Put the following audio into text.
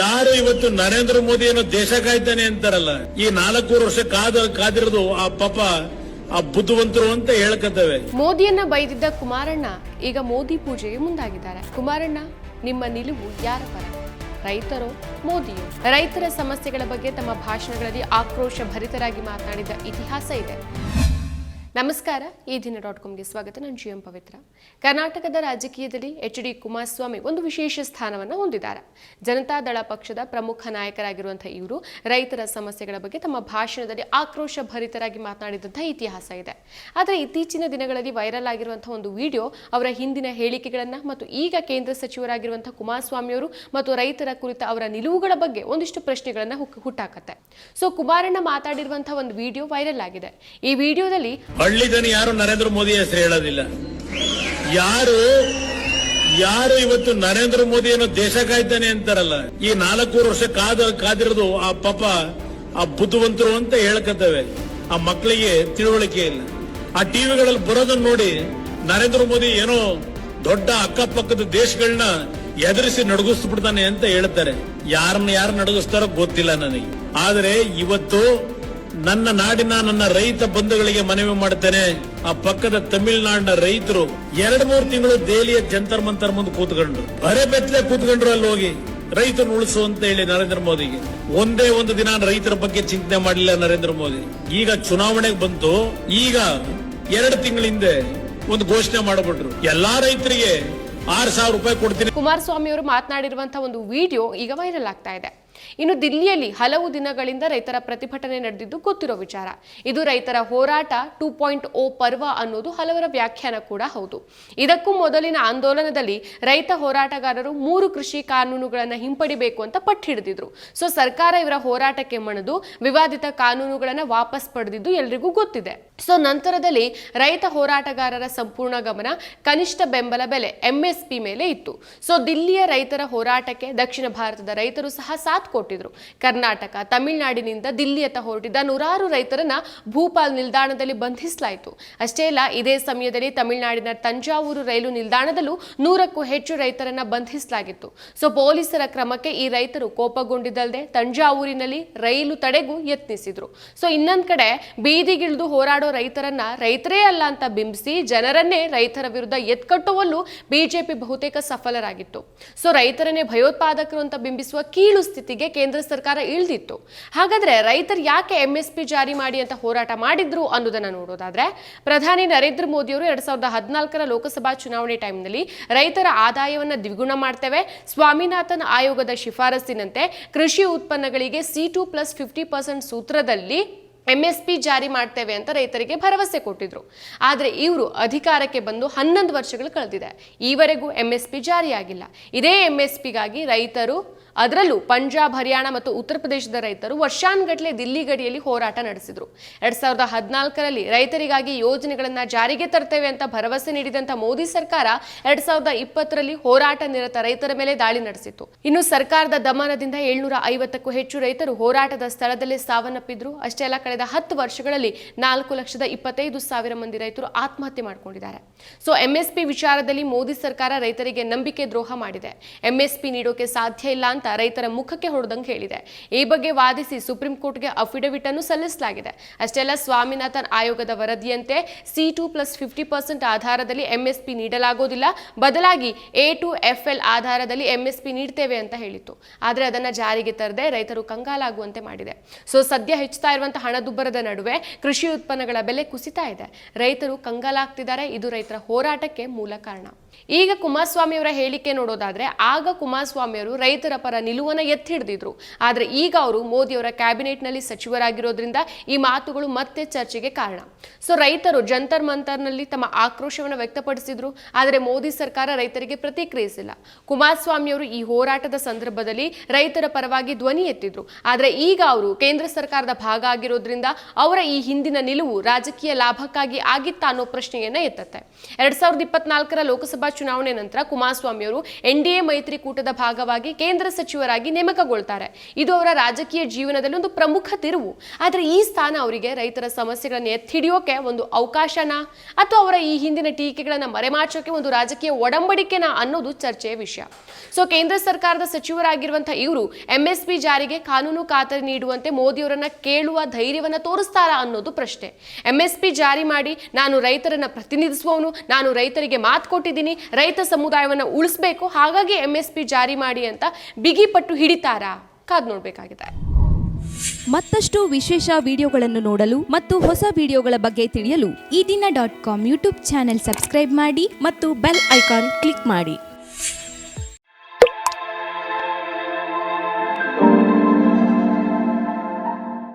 ಯಾರು ಇವತ್ತು ನರೇಂದ್ರ ಮೋದಿಯನ್ನು ದೇಶ ಕಾಯ್ತಾನೆ ಅಂತಾರಲ್ಲ? ಈ ನಾಲ್ಕೂರು ವರ್ಷ ಕಾದ, ಕಾದಿರೋದು ಆ ಪಾಪ, ಆ ಬುದ್ಧವಂತರು ಅಂತ ಹೇಳ್ಕತ್ತವೆ. ಮೋದಿಯನ್ನ ಬೈದಿದ್ದ ಕುಮಾರಣ್ಣ ಈಗ ಮೋದಿ ಪೂಜೆಗೆ ಮುಂದಾಗಿದ್ದಾರೆ. ಕುಮಾರಣ್ಣ, ನಿಮ್ಮ ನಿಲುವು ಯಾರ ಪರ? ರೈತರು ಮೋದಿಯು ರೈತರ ಸಮಸ್ಯೆಗಳ ಬಗ್ಗೆ ತಮ್ಮ ಭಾಷಣಗಳಲ್ಲಿ ಆಕ್ರೋಶ ಭರಿತರಾಗಿ ಮಾತನಾಡಿದ ಇತಿಹಾಸ ಇದೆ. ನಮಸ್ಕಾರ. ಈ ದಿನ ಡಾಟ್ ಕಾಮ್ಗೆ ಸ್ವಾಗತ. ನಾನು ಜಿ ಎಂ ಪವಿತ್ರ. ಕರ್ನಾಟಕದ ರಾಜಕೀಯದಲ್ಲಿ ಎಚ್ ಡಿ ಕುಮಾರಸ್ವಾಮಿ ಒಂದು ವಿಶೇಷ ಸ್ಥಾನವನ್ನು ಹೊಂದಿದ್ದಾರೆ. ಜನತಾದಳ ಪಕ್ಷದ ಪ್ರಮುಖ ನಾಯಕರಾಗಿರುವಂತಹ ಇವರು ರೈತರ ಸಮಸ್ಯೆಗಳ ಬಗ್ಗೆ ತಮ್ಮ ಭಾಷಣದಲ್ಲಿ ಆಕ್ರೋಶ ಭರಿತರಾಗಿ ಮಾತನಾಡಿದಂತಹ ಇತಿಹಾಸ ಇದೆ. ಆದರೆ ಇತ್ತೀಚಿನ ದಿನಗಳಲ್ಲಿ ವೈರಲ್ ಆಗಿರುವಂತಹ ಒಂದು ವಿಡಿಯೋ ಅವರ ಹಿಂದಿನ ಹೇಳಿಕೆಗಳನ್ನು ಮತ್ತು ಈಗ ಕೇಂದ್ರ ಸಚಿವರಾಗಿರುವಂತಹ ಕುಮಾರಸ್ವಾಮಿಯವರು ಮತ್ತು ರೈತರ ಕುರಿತ ಅವರ ನಿಲುವುಗಳ ಬಗ್ಗೆ ಒಂದಿಷ್ಟು ಪ್ರಶ್ನೆಗಳನ್ನು ಹುಟ್ಟಾಕತ್ತೆ. ಸೊ ಕುಮಾರಣ್ಣ ಮಾತಾಡಿರುವಂತಹ ಒಂದು ವಿಡಿಯೋ ವೈರಲ್ ಆಗಿದೆ. ಈ ವಿಡಿಯೋದಲ್ಲಿ ಹಳ್ಳಿ ಜನ ಯಾರು ನರೇಂದ್ರ ಮೋದಿ ಹೆಸರು ಹೇಳೋದಿಲ್ಲ. ಯಾರು ಯಾರು ಇವತ್ತು ನರೇಂದ್ರ ಮೋದಿಯನ್ನು ದೇಶ ಕಾಯ್ತಾನೆ ಅಂತಾರಲ್ಲ. ಈ ನಾಲ್ಕೂರು ವರ್ಷ ಕಾದ, ಕಾದಿರೋದು ಆ ಪಾಪ, ಆ ಬುದ್ಧಿವಂತರು ಅಂತ ಹೇಳ್ಕತ್ತವೆ. ಆ ಮಕ್ಕಳಿಗೆ ತಿಳುವಳಿಕೆ ಇಲ್ಲ. ಆ ಟಿವಿಗಳಲ್ಲಿ ಬರೋದನ್ನ ನೋಡಿ ನರೇಂದ್ರ ಮೋದಿ ಏನೋ ದೊಡ್ಡ ಅಕ್ಕಪಕ್ಕದ ದೇಶಗಳನ್ನ ಎದುರಿಸಿ ನಡಗಿಸ್ಬಿಡ್ತಾನೆ ಅಂತ ಹೇಳ್ತಾರೆ. ಯಾರನ್ನ ಯಾರು ನಡಗಿಸ್ತಾರೋ ಗೊತ್ತಿಲ್ಲ ನನಗೆ. ಆದರೆ ಇವತ್ತು ನನ್ನ ನಾಡಿನ ನನ್ನ ರೈತ ಬಂಧುಗಳಿಗೆ ಮನವಿ ಮಾಡ್ತೇನೆ ಆ ಪಕ್ಕದ ತಮಿಳುನಾಡಿನ ರೈತರು ಎರಡ್ ಮೂರು ತಿಂಗಳು ದೆಹಲಿಯ ಜಂತರ್ ಮಂತರ್ ಮುಂದೆ ಕೂತ್ಕೊಂಡ್ರು. ಬರೆ ಬೆತ್ತಲೆ ಕೂತ್ಕೊಂಡ್ರು ಅಲ್ಲಿ ಹೋಗಿ. ರೈತರು ಉಳಿಸು ಅಂತ ಹೇಳಿ ನರೇಂದ್ರ ಮೋದಿಗೆ. ಒಂದೇ ಒಂದು ದಿನ ರೈತರ ಬಗ್ಗೆ ಚಿಂತನೆ ಮಾಡಲಿಲ್ಲ ನರೇಂದ್ರ ಮೋದಿ. ಈಗ ಚುನಾವಣೆಗೆ ಬಂತು ಈಗ ಎರಡು ತಿಂಗಳ ಹಿಂದೆ ಒಂದು ಘೋಷಣೆ ಮಾಡಿಬಿಟ್ರು. ಎಲ್ಲಾ ರೈತರಿಗೆ ಆರ್ ಸಾವಿರ ರೂಪಾಯಿ ಕೊಡ್ತೀನಿ. ಕುಮಾರಸ್ವಾಮಿ ಅವರು ಮಾತನಾಡಿರುವಂತಹ ಒಂದು ವಿಡಿಯೋ ಈಗ ವೈರಲ್ ಆಗ್ತಾ ಇದೆ. ಇನ್ನು ದಿಲ್ಲಿಯಲ್ಲಿ ಹಲವು ದಿನಗಳಿಂದ ರೈತರ ಪ್ರತಿಭಟನೆ ನಡೆದಿದ್ದು ಗೊತ್ತಿರೋ ವಿಚಾರ. ಇದು ರೈತರ ಹೋರಾಟ ಟೂ ಪಾಯಿಂಟ್ ಓ ಪರ್ವ ಅನ್ನೋದು ಹಲವರ ವ್ಯಾಖ್ಯಾನ ಕೂಡ ಹೌದು. ಇದಕ್ಕೂ ಮೊದಲಿನ ಆಂದೋಲನದಲ್ಲಿ ರೈತ ಹೋರಾಟಗಾರರು ಮೂರು ಕೃಷಿ ಕಾನೂನುಗಳನ್ನು ಹಿಂಪಡಿಬೇಕು ಅಂತ ಪಟ್ಟು ಹಿಡಿದಿದ್ರು. ಸೊ ಸರ್ಕಾರ ಇವರ ಹೋರಾಟಕ್ಕೆ ಮಣಿದು ವಿವಾದಿತ ಕಾನೂನುಗಳನ್ನು ವಾಪಸ್ ಪಡೆದಿದ್ದು ಎಲ್ರಿಗೂ ಗೊತ್ತಿದೆ. ಸೊ ನಂತರದಲ್ಲಿ ರೈತ ಹೋರಾಟಗಾರರ ಸಂಪೂರ್ಣ ಗಮನ ಕನಿಷ್ಠ ಬೆಂಬಲ ಬೆಲೆ ಎಂಎಸ್ಪಿ ಮೇಲೆ ಇತ್ತು. ಸೊ ದಿಲ್ಲಿಯ ರೈತರ ಹೋರಾಟಕ್ಕೆ ದಕ್ಷಿಣ ಭಾರತದ ರೈತರು ಸಹ ಸಾಥ್ ಕೊಟ್ಟಿದ್ರು. ಕರ್ನಾಟಕ, ತಮಿಳುನಾಡಿನಿಂದ ದಿಲ್ಲಿಯತ್ತ ಹೊರಟಿದ್ದ ನೂರಾರು ರೈತರನ್ನ ಭೂಪಾಲ್ ನಿಲ್ದಾಣದಲ್ಲಿ ಬಂಧಿಸಲಾಯಿತು. ಅಷ್ಟೇ ಅಲ್ಲ, ಇದೇ ಸಮಯದಲ್ಲಿ ತಮಿಳುನಾಡಿನ ತಂಜಾವೂರು ರೈಲು ನಿಲ್ದಾಣದಲ್ಲೂ ನೂರಕ್ಕೂ ಹೆಚ್ಚು ರೈತರನ್ನ ಬಂಧಿಸಲಾಗಿತ್ತು. ಸೊ ಪೊಲೀಸರ ಕ್ರಮಕ್ಕೆ ಈ ರೈತರು ಕೋಪಗೊಂಡಿದ್ದಲ್ಲದೆ ತಂಜಾವೂರಿನಲ್ಲಿ ರೈಲು ತಡೆಗೂ ಯತ್ನಿಸಿದ್ರು. ಸೊ ಇನ್ನೊಂದ್ ಕಡೆ ಬೀದಿಗಿಳಿದು ಹೋರಾಡೋ ರೈತರನ್ನ ರೈತರೇ ಅಲ್ಲ ಅಂತ ಬಿಂಬಿಸಿ ಜನರನ್ನೇ ರೈತರ ವಿರುದ್ಧ ಎತ್ಕಟ್ಟುವಲ್ಲೂ ಬಿಜೆಪಿ ಬಹುತೇಕ ಸಫಲರಾಗಿತ್ತು. ಸೊ ರೈತರನ್ನೇ ಭಯೋತ್ಪಾದಕರು ಅಂತ ಬಿಂಬಿಸುವ ಕೀಳು ಸ್ಥಿತಿಗೆ ಕೇಂದ್ರ ಸರ್ಕಾರ ಇಳಿದಿತ್ತು. ಹಾಗಾದ್ರೆ ರೈತರು ಯಾಕೆ ಎಂಎಸ್ಪಿ ಜಾರಿ ಮಾಡಿ ಅಂತ ಹೋರಾಟ ಮಾಡಿದ್ರು ಅನ್ನೋದನ್ನ ನೋಡೋದಾದ್ರೆ, ಪ್ರಧಾನಿ ನರೇಂದ್ರ ಮೋದಿಯವರು ಎರಡ್ ಸಾವಿರದ ಹದಿನಾಲ್ಕರ ಲೋಕಸಭಾ ಚುನಾವಣೆ ಟೈಮ್ನಲ್ಲಿ ರೈತರ ಆದಾಯವನ್ನ ದ್ವಿಗುಣ ಮಾಡ್ತೇವೆ. ಸ್ವಾಮಿನಾಥನ್ ಆಯೋಗದ ಶಿಫಾರಸ್ಸಿನಂತೆ ಕೃಷಿ ಉತ್ಪನ್ನಗಳಿಗೆ C two plus fifty percent ಸೂತ್ರದಲ್ಲಿ ಎಂಎಸ್ಪಿ ಜಾರಿ ಮಾಡ್ತೇವೆ ಅಂತ ರೈತರಿಗೆ ಭರವಸೆ ಕೊಟ್ಟಿದ್ರು. ಆದರೆ ಇವರು ಅಧಿಕಾರಕ್ಕೆ ಬಂದು ಹನ್ನೊಂದು ವರ್ಷಗಳು ಕಳೆದಿದೆ. ಈವರೆಗೂ ಎಂಎಸ್ಪಿ ಜಾರಿಯಾಗಿಲ್ಲ. ಇದೇ ಎಂಎಸ್ಪಿಗಾಗಿ ರೈತರು ಅದರಲ್ಲೂ ಪಂಜಾಬ್, ಹರಿಯಾಣ ಮತ್ತು ಉತ್ತರ ಪ್ರದೇಶದ ರೈತರು ವರ್ಷಾನ್ಗಟ್ಲೆ ದಿಲ್ಲಿ ಗಡಿಯಲ್ಲಿ ಹೋರಾಟ ನಡೆಸಿದ್ರು. ಎರಡ್ ಸಾವಿರದ ಹದಿನಾಲ್ಕರಲ್ಲಿ ರೈತರಿಗಾಗಿ ಯೋಜನೆಗಳನ್ನ ಜಾರಿಗೆ ತರ್ತೇವೆ ಅಂತ ಭರವಸೆ ನೀಡಿದಂತ ಮೋದಿ ಸರ್ಕಾರ ಎರಡ್ ಸಾವಿರದ ಇಪ್ಪತ್ತರಲ್ಲಿ ಹೋರಾಟ ನಿರತ ರೈತರ ಮೇಲೆ ದಾಳಿ ನಡೆಸಿತ್ತು. ಇನ್ನು ಸರ್ಕಾರದ ದಮನದಿಂದ ಏಳ್ನೂರ ಐವತ್ತಕ್ಕೂ ಹೆಚ್ಚು ರೈತರು ಹೋರಾಟದ ಸ್ಥಳದಲ್ಲೇ ಸಾವನ್ನಪ್ಪಿದ್ರು. ಅಷ್ಟೇ ಅಲ್ಲ, ಕಳೆದ ಹತ್ತು ವರ್ಷಗಳಲ್ಲಿ ನಾಲ್ಕು ಲಕ್ಷದ ಇಪ್ಪತ್ತೈದು ಸಾವಿರ ಮಂದಿ ರೈತರು ಆತ್ಮಹತ್ಯೆ ಮಾಡಿಕೊಂಡಿದ್ದಾರೆ. ಸೊ ಎಂಎಸ್ಪಿ ವಿಚಾರದಲ್ಲಿ ಮೋದಿ ಸರ್ಕಾರ ರೈತರಿಗೆ ನಂಬಿಕೆ ದ್ರೋಹ ಮಾಡಿದೆ. ಎಂಎಸ್ಪಿ ನೀಡೋಕೆ ಸಾಧ್ಯ ಇಲ್ಲ ಅಂತ ರೈತರ ಮುಖಕ್ಕೆ ಹೊಡೆದಂಗೆ ಹೇಳಿದೆ. ಈ ಬಗ್ಗೆ ವಾದಿಸಿ ಸುಪ್ರೀಂ ಕೋರ್ಟ್ಗೆ ಅಫಿಡವಿಟ್ ಅನ್ನು ಸಲ್ಲಿಸಲಾಗಿದೆ. ಅಷ್ಟೆಲ್ಲ ಸ್ವಾಮಿನಾಥನ್ ಆಯೋಗದ ವರದಿಯಂತೆ C two plus fifty percent ಆಧಾರದಲ್ಲಿ ಎಂಎಸ್ಪಿ ನೀಡಲಾಗೋದಿಲ್ಲ. ಬದಲಾಗಿ ಎ ಟು ಎಫ್ ಎಲ್ ಆಧಾರದಲ್ಲಿ ಎಂಎಸ್ಪಿ ನೀಡ್ತೇವೆ ಅಂತ ಹೇಳಿತ್ತು. ಆದರೆ ಅದನ್ನ ಜಾರಿಗೆ ತರದೆ ರೈತರು ಕಂಗಾಲಾಗುವಂತೆ ಮಾಡಿದೆ. ಸೊ ಸದ್ಯ ಹೆಚ್ಚುತ್ತಾ ಇರುವಂತಹ ಹಣದುಬ್ಬರದ ನಡುವೆ ಕೃಷಿ ಉತ್ಪನ್ನಗಳ ಬೆಲೆ ಕುಸಿತಾ ಇದೆ. ರೈತರು ಕಂಗಾಲಾಗ್ತಿದ್ದಾರೆ. ಇದು ರೈತರ ಹೋರಾಟಕ್ಕೆ ಮೂಲ ಕಾರಣ. ಈಗ ಕುಮಾರಸ್ವಾಮಿ ಅವರ ಹೇಳಿಕೆ ನೋಡೋದಾದ್ರೆ, ಆಗ ಕುಮಾರಸ್ವಾಮಿ ಅವರು ರೈತರ ಪರ ನಿಲುವನ್ನ ಎತ್ತಿ ಹಿಡಿದಿದ್ರು ಆದರೆ ಈಗ ಅವರು ಮೋದಿಯವರ ಕ್ಯಾಬಿನೆಟ್ನಲ್ಲಿ ಸಚಿವರಾಗಿರೋದ್ರಿಂದ ಈ ಮಾತುಗಳು ಮತ್ತೆ ಚರ್ಚೆಗೆ ಕಾರಣ. ಸೊ ರೈತರು ಜಂತರ್ ಮಂತರ್ನಲ್ಲಿ ತಮ್ಮ ಆಕ್ರೋಶವನ್ನು ವ್ಯಕ್ತಪಡಿಸಿದ್ರು. ಆದರೆ ಮೋದಿ ಸರ್ಕಾರ ರೈತರಿಗೆ ಪ್ರತಿಕ್ರಿಯಿಸಿಲ್ಲ. ಕುಮಾರಸ್ವಾಮಿಯವರು ಈ ಹೋರಾಟದ ಸಂದರ್ಭದಲ್ಲಿ ರೈತರ ಪರವಾಗಿ ಧ್ವನಿ ಎತ್ತಿದ್ರು. ಆದರೆ ಈಗ ಅವರು ಕೇಂದ್ರ ಸರ್ಕಾರದ ಭಾಗ ಆಗಿರೋದ್ರಿಂದ ಅವರ ಈ ಹಿಂದಿನ ನಿಲುವು ರಾಜಕೀಯ ಲಾಭಕ್ಕಾಗಿ ಆಗಿತ್ತ ಅನ್ನೋ ಪ್ರಶ್ನೆಯನ್ನ ಎತ್ತತ್ತೆ. ಎರಡ್ ಸಾವಿರದ ಇಪ್ಪತ್ನಾಲ್ಕರ ಲೋಕಸಭಾ ಚುನಾವಣೆ ನಂತರ ಕುಮಾರಸ್ವಾಮಿಯವರು ಎನ್ಡಿಎ ಮೈತ್ರಿಕೂಟದ ಭಾಗವಾಗಿ ಕೇಂದ್ರ ಸಚಿವರಾಗಿ ನೇಮಕಗೊಳ್ತಾರೆ. ಇದು ಅವರ ರಾಜಕೀಯ ಜೀವನದಲ್ಲಿ ಒಂದು ಪ್ರಮುಖ ತಿರುವು. ಆದರೆ ಈ ಸ್ಥಾನ ಅವರಿಗೆ ರೈತರ ಸಮಸ್ಯೆಗಳನ್ನು ಎತ್ತಿಡಿಯೋಕೆ ಒಂದು ಅವಕಾಶನಾ? ಅಥವಾ ಅವರ ಈ ಹಿಂದಿನ ಟೀಕೆಗಳನ್ನು ಮರೆಮಾಚೋಕೆ ಒಂದು ರಾಜಕೀಯ ಒಡಂಬಡಿಕೆನಾ ಅನ್ನೋದು ಚರ್ಚೆಯ ವಿಷಯ. ಸೊ ಕೇಂದ್ರ ಸರ್ಕಾರದ ಸಚಿವರಾಗಿರುವಂತಹ ಇವರು ಎಂಎಸ್ಪಿ ಜಾರಿಗೆ ಕಾನೂನು ಖಾತರಿ ನೀಡುವಂತೆ ಮೋದಿಯವರನ್ನ ಕೇಳುವ ಧೈರ್ಯವನ್ನ ತೋರಿಸ್ತಾರಾ ಅನ್ನೋದು ಪ್ರಶ್ನೆ. ಎಂಎಸ್ಪಿ ಜಾರಿ ಮಾಡಿ ನಾನು ರೈತರನ್ನ ಪ್ರತಿನಿಧಿಸುವವನು, ನಾನು ರೈತರಿಗೆ ಮಾತು ಕೊಟ್ಟಿದ್ದೀನಿ, ರೈತ ಸಮುದಾಯವನ್ನ ಉಳಿಸಬೇಕು, ಹಾಗಾಗಿ ಎಂಎಸ್ಪಿ ಜಾರಿ ಮಾಡಿ ಅಂತ ಬಿಗಿಪಟ್ಟು ಹಿಡಿತಾರಾ? ಕಾದ್ ನೋಡ್ಬೇಕಾಗಿದೆ. ಮತ್ತಷ್ಟು ವಿಶೇಷ ವಿಡಿಯೋಗಳನ್ನು ನೋಡಲು ಮತ್ತು ಹೊಸ ವಿಡಿಯೋಗಳ ಬಗ್ಗೆ ತಿಳಿಯಲು Ee Dina dot com YouTube channel subscribe ಮಾಡಿ ಮತ್ತು ಬೆಲ್ ಐಕಾನ್ ಕ್ಲಿಕ್ ಮಾಡಿ.